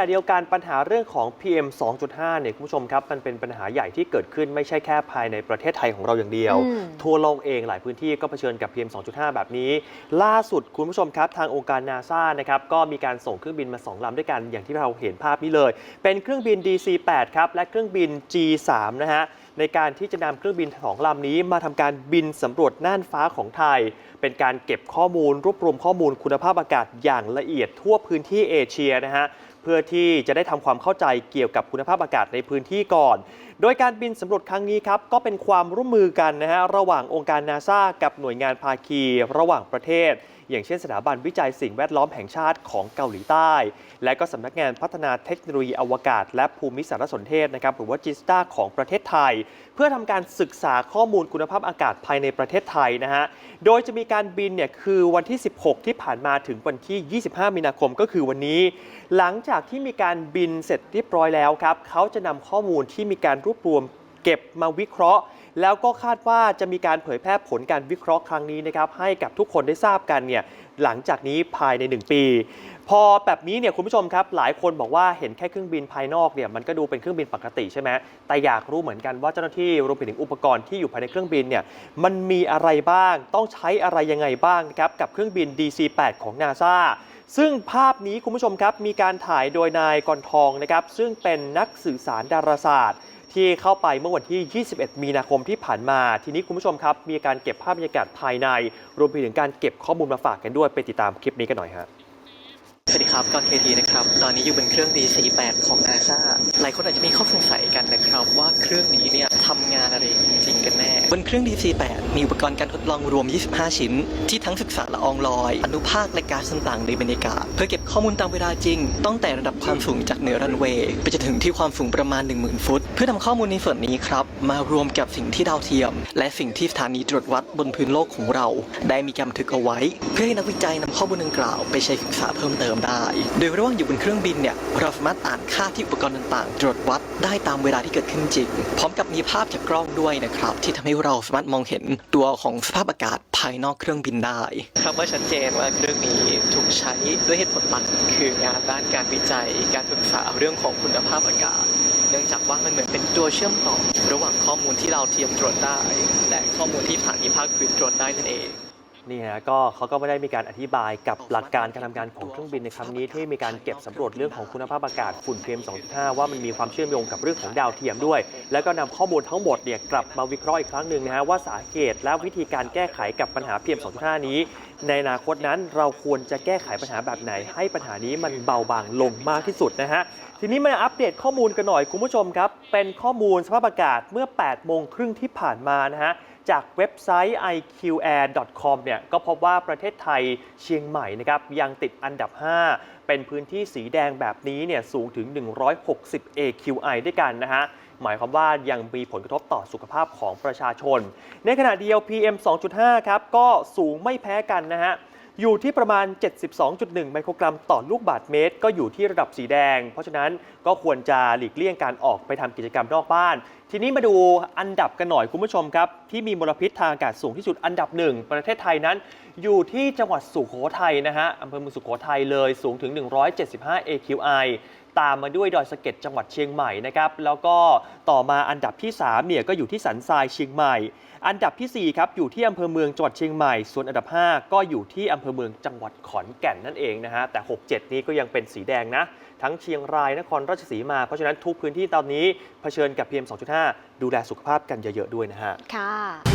แต่เดียวกันปัญหาเรื่องของ PM 2.5 เนี่ยคุณผู้ชมครับ มันเป็นปัญหาใหญ่ที่เกิดขึ้นไม่ใช่แค่ภายในประเทศไทยของเราอย่างเดียวอืมทั่วโลกเองหลายพื้นที่ก็เผชิญกับ PM 2.5 แบบนี้ ล่าสุดคุณผู้ชมครับ ทางองค์การนาซานะครับ ก็มีการส่งเครื่องบินมา 2 ลำด้วยกันอย่างที่เราเห็นภาพนี้เลย เป็นเครื่องบิน DC-8 ครับ และเครื่องบิน G3 นะฮะในการที่จะนำเครื่องบินสองลำนี้มาทำการบินสำรวจน่านฟ้าของไทย เป็นการเก็บข้อมูล รวบรวมข้อมูลคุณภาพอากาศอย่างละเอียดทั่วพื้นที่เอเชียนะฮะ เพื่อที่จะได้ทำความเข้าใจเกี่ยวกับคุณภาพอากาศในพื้นที่ก่อน โดยการบินสำรวจครั้งนี้ครับก็เป็นความร่วมมือกันนะฮะระหว่างองค์การนาซากับหน่วยงานภาคี ระหว่างประเทศ อย่างเช่นสถาบันวิจัยสิ่งแวดล้อมแห่งชาติของเกาหลีใต้ และก็สำนักงานพัฒนาเทคโนโลยีอวกาศ และภูมิสารสนเทศนะครับหรือว่าจิสตาของประเทศไทย เพื่อทำการศึกษาข้อมูลคุณภาพอากาศภายในประเทศไทยนะฮะโดยจะมีการบินเนี่ยคือวันที่ 16 ที่ผ่านมาถึงวันที่ 25 มีนาคมก็คือวันนี้ หลังจากจากที่มีการบินเสร็จเรียบร้อยแล้วครับเขาจะนำข้อมูลที่มีการรวบรวม เก็บมาวิเคราะห์ แล้วก็คาดว่าจะมีการเผยแพร่ผลการวิเคราะห์ครั้งนี้นะครับให้กับทุกคนได้ทราบกันเนี่ยหลังจากนี้ภายใน 1 ปี พอแบบนี้เนี่ยคุณผู้ชมครับ หลายคนบอกว่าเห็นแค่เครื่องบินภายนอกเนี่ยมันก็ดูเป็นเครื่องบินปกติใช่ไหมแต่อยากรู้เหมือนกันว่าเจ้าหน้าที่รวมไปถึงอุปกรณ์ที่อยู่ภายในเครื่องบินเนี่ยมันมีอะไรบ้างต้องใช้อะไรยังไงบ้างนะครับกับเครื่องบิน DC-8 ของนาซา ซึ่งภาพนี้คุณผู้ชมครับมีการถ่ายโดยนายกรทองนะครับซึ่งเป็นนักสื่อสารดาราศาสตร์ ที่เข้าไปเมื่อวันที่ 21 มีนาคมที่ผ่านมา ทีนี้คุณผู้ชมครับ มีการเก็บภาพบรรยากาศภายใน รวมไปถึงการเก็บข้อมูลมาฝากกันด้วยไปติดตามคลิปนี้กันหน่อยฮะสวัสดีครับกอนเคทีนะครับ ตอนนี้อยู่บนเครื่อง D48 ของ NASA หลายคนอาจจะมีข้อสงสัยกันนะครับ ว่าเครื่องนี้เนี่ยทำงานอะไรจริงกัน บนเครื่อง D48 มีอุปกรณ์การทดลองรวม 25 ชิ้น ที่ทั้งศึกษาละอองลอย อนุภาคและก๊าซต่างๆในบรรยากาศ เพื่อเก็บข้อมูลตามเวลาจริง ตั้งแต่ระดับความสูงจากเหนือรันเวย์ไปจนถึงที่ความสูงประมาณ 10,000 ฟุต เพื่อนำข้อมูลในส่วนนี้ครับ มารวมกับสิ่งที่ดาวเทียม และสิ่งที่สถานีตรวจวัดบนพื้นโลกของเรา ได้มีการบันทึกเอาไว้ เพื่อให้นักวิจัยนำข้อมูลดังกล่าวไปใช้ศึกษาเพิ่มเติมได้ โดยระหว่างอยู่บนเครื่องบินเนี่ยเราสามารถอ่านค่าที่อุปกรณ์ต่างๆ ตรวจวัดได้ตามเวลาที่เกิดขึ้นจริง พร้อมกับมีภาพจากกล้องด้วยนะครับที่ทำให้เราสามารถมองเห็นตัวของสภาพอากาศภายนอกเครื่องบินได้ครับว่าชัดเจนว่าเครื่องนี้ถูกใช้ด้วยเหตุผลหลักคืองานด้านการวิจัย การศึกษาเรื่องของคุณภาพอากาศเนื่องจากว่ามันเหมือนเป็นตัวเชื่อมต่อระหว่างข้อมูลที่เราเทียมตรวจได้ และข้อมูลที่ผ่านที่ภาคพื้นตรวจได้นั่นเอง นี่ฮะก็เขาก็ไม่ได้มีการอธิบายกับหลักการการทำงานของเครื่องบินในครั้งนี้ที่มีการเก็บสำรวจเรื่องของคุณภาพอากาศฝุ่น PM 2.5 ว่ามันมีความเชื่อมโยงกับเรื่องของดาวเทียมด้วย แล้วก็นำข้อมูลทั้งหมดเนี่ยกลับมาวิเคราะห์อีกครั้งหนึ่งนะฮะว่าสาเหตุและวิธีการแก้ไขกับปัญหา PM 2.5 นี้ ในอนาคตนั้นเราควรจะแก้ไขปัญหาแบบไหน ให้ปัญหานี้มันเบาบางลงมากที่สุดนะฮะทีนี้มาอัปเดตข้อมูลกันหน่อยคุณผู้ชมครับเป็นข้อมูลสภาพอากาศเมื่อ8โมงครึ่งที่ผ่านมานะฮะจากเว็บไซต์ iqair.com เนี่ยก็พบว่าประเทศไทยเชียงใหม่นะครับยังติดอันดับ 5 เป็นพื้นที่สีแดงแบบนี้เนี่ยสูงถึง 160 AQI ด้วยกันนะฮะหมายความว่ายังมีผลกระทบต่อสุขภาพของประชาชน ในขณะเดียว PM 2.5 ครับก็สูงไม่แพ้กันนะฮะ อยู่ที่ประมาณ 72.1 ไมโครกรัมต่อลูกบาศก์เมตร ก็อยู่ที่ระดับสีแดง เพราะฉะนั้นก็ควรจะหลีกเลี่ยงการออกไปทำกิจกรรมนอกบ้าน ทีนี้มาดูอันดับกันหน่อยคุณผู้ชมครับ ที่มีมลพิษทางอากาศสูงที่สุดอันดับหนึ่งประเทศไทยนั้น อยู่ที่จังหวัดสุโขทัยนะฮะอำเภอเมืองสุโขทัยเลยสูงถึง 175 AQI ตามมาด้วยดอยสะเก็ดจังหวัดเชียงใหม่นะครับแล้วก็ต่อมาอันดับที่3เนี่ยก็อยู่ที่สันทรายเชียงใหม่ อันดับทีสี่4ครับอยู่ที่อำเภอเมืองจังหวัดเชียงใหม่ ส่วนอันดับ 5 ก็อยู่ที่อำเภอเมืองจังหวัดขอนแก่นนั่นเองนะฮะแต่ 6-7 นี้ก็ยังเป็นสีแดงนะทั้งเชียงรายนครราชสีมา เพราะฉะนั้นทุกพื้นที่ตอนนี้เผชิญกับ PM 2.5 ดูแลสุขภาพกันเยอะๆด้วยนะฮะค่ะ